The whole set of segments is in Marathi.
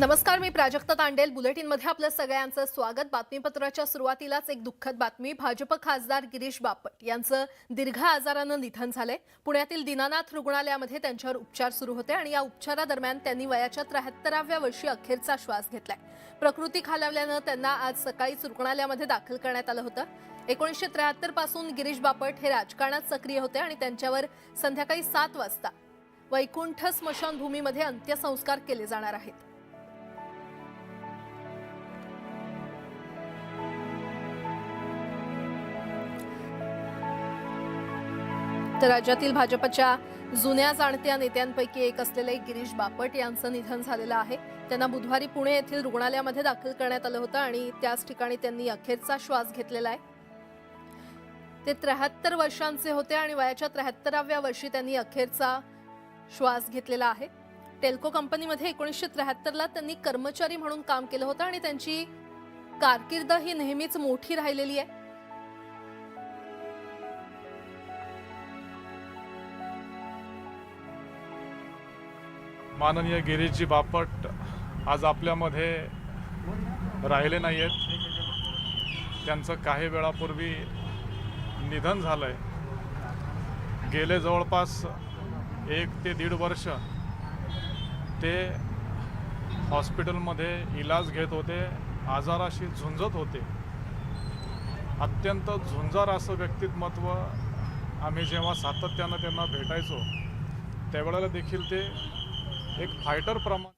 नमस्कार मी प्राजक्ता तांडेल. बुलेटिनमध्ये आपलं सगळ्यांचं स्वागत. बातमीपत्राच्या सुरुवातीलाच एक दुःखद बातमी. भाजप खासदार गिरीश बापट यांचं दीर्घ आजारानं निधन झालंय. पुण्यातील दीनानाथ रुग्णालयामध्ये त्यांच्यावर उपचार सुरू होते आणि या उपचारादरम्यान त्यांनी वयाच्या त्र्याहत्तराव्या वर्षी अखेरचा श्वास घेतलाय. प्रकृती खालावल्यानं त्यांना आज सकाळीच रुग्णालयामध्ये दाखल करण्यात आलं होतं. एकोणीसशे त्र्याहत्तरपासून गिरीश बापट हे राजकारणात सक्रिय होते आणि त्यांच्यावर संध्याकाळी सात वाजता वैकुंठ स्मशानभूमीमध्ये अंत्यसंस्कार केले जाणार आहेत. तर राज्यातील भाजपच्या जुन्या जाणत्या नेत्यांपैकी एक असलेले गिरीश बापट यांचं निधन झालेलं आहे. त्यांना बुधवारी पुणे येथील रुग्णालयामध्ये दाखल करण्यात आलं होतं आणि त्याच ठिकाणी त्यांनी अखेरचा श्वास घेतलेला आहे. ते त्र्याहत्तर वर्षांचे होते आणि वयाच्या त्र्याहत्तराव्या वर्षी त्यांनी अखेरचा श्वास घेतलेला आहे. टेल्को कंपनीमध्ये एकोणीसशे त्र्याहत्तरला त्यांनी कर्मचारी म्हणून काम केलं होतं आणि त्यांची कारकीर्द ही नेहमीच मोठी राहिलेली आहे. माननीय गिरीशजी बापट आज आपल्यामध्ये राहिले नाही आहेत त्यांचं काही वेळापूर्वी निधन झालं आहे गेले जवळपास एक ते दीड वर्ष ते हॉस्पिटलमध्ये इलाज घेत होते आजाराशी झुंजत होते. अत्यंत झुंजार असं व्यक्तिमत्व आम्ही जेव्हा सातत्यानं त्यांना भेटायचो त्यावेळेला देखील ते एक फायटर प्रमाण.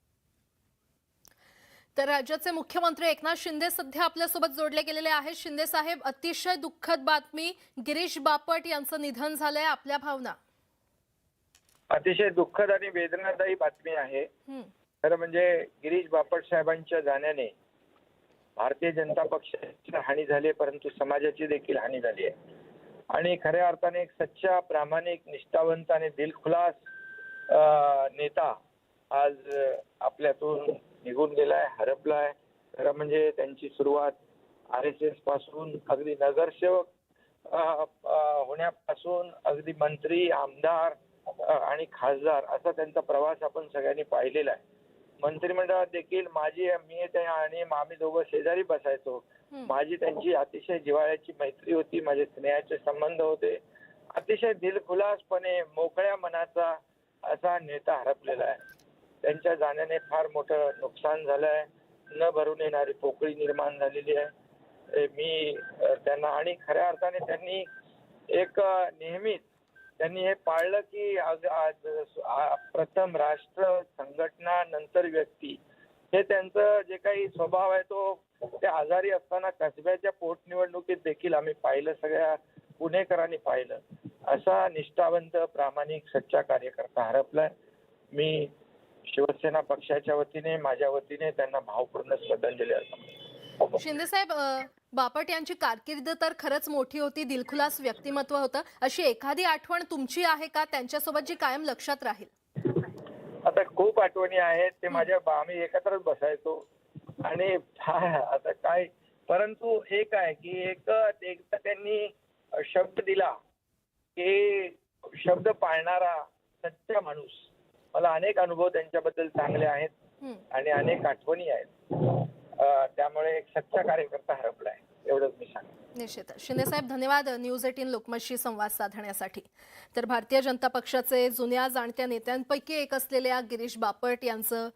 तर राज्याचे मुख्यमंत्री एकनाथ शिंदे सध्या आपल्यासोबत जोडले गेलेले आहेत. शिंदे साहेब अतिशय दुःखद बातमी. गिरीश बापट यांचं निधन झालंय आपल्या भावना. अतिशय दुःखद आणि वेदनादायी बातमी आहे. खरं म्हणजे गिरीश बापट साहेबांच्या जाण्याने भारतीय जनता पक्षाची हानी झाली आहे, परंतु समाजाची देखील हानी झाली आहे. आणि खऱ्या अर्थाने एक सच्चा प्रामाणिक निष्ठावंत आणि दिलखुलास नेता आज आपल्यातून निघून गेलाय हरपलाय. खरं म्हणजे त्यांची सुरुवात आर एस एसपासून अगदी नगरसेवक होण्यापासून अगदी मंत्री आमदार आणि खासदार असा त्यांचा प्रवास आपण सगळ्यांनी पाहिलेला आहे. मंत्रिमंडळात देखील माझी मी ते आणि आम्ही दोघं शेजारी बसायचो. माझी त्यांची अतिशय जिव्हाळ्याची मैत्री होती माझे स्नेहाचे संबंध होते. अतिशय दिलखुलासपणे मोकळ्या मनाचा असा नेता हरपलेला आहे. त्यांच्या जाण्याने फार मोठं नुकसान झालं आहे न भरून येणारी पोकळी निर्माण झालेली आहे. मी त्यांना आणि खऱ्या अर्थाने त्यांनी एक नेहमीच त्यांनी हे पाळलं की आज आज प्रथम राष्ट्र संघटना नंतर व्यक्ती. हे त्यांचं जे काही स्वभाव आहे तो ते आजारी असताना कसब्याच्या पोटनिवडणुकीत देखील आम्ही पाहिलं सगळ्या पुणेकरांनी पाहिलं. असा निष्ठावंत प्रामाणिक सच्चा कार्यकर्ता हरपलाय. मी शिवसेना पक्षाच्या वतीने माझ्या वतीने त्यांना भावपूर्ण श्रद्धांजली अर्पण शिंदे साहेब बापट यांची कारकीर्द तर खरंच मोठी होती दिलखुलास व्यक्तिमत्व होतं. अशी एखादी आठवण तुमची आहे का? त्यांच्यासोबत जी कायम लक्षात राहील. आता खूप आठवणी आहेत ते माझ्या आम्ही एकत्रच बसायचो. आणि आता काय परंतु एक आहे की एक एकदा त्यांनी शब्द दिला की शब्द पाळणारा सच्चा माणूस मला अनेक अनुभव त्यांच्याबद्दल चांगले आहेत. आणि अनेक आठवणी आहेत. त्यामुळे एक सच्चा कार्यकर्ता हरपलाय एवढंच मी सांगेन. निश्चित. शिंदे साहेब धन्यवाद. न्यूज एटीन लोकमतशी संवाद साधण्यासाठी. तर भारतीय जनता पक्षाचे जुन्या जाणत्या नेत्यांपैकी एक असलेल्या गिरीश बापट यांचं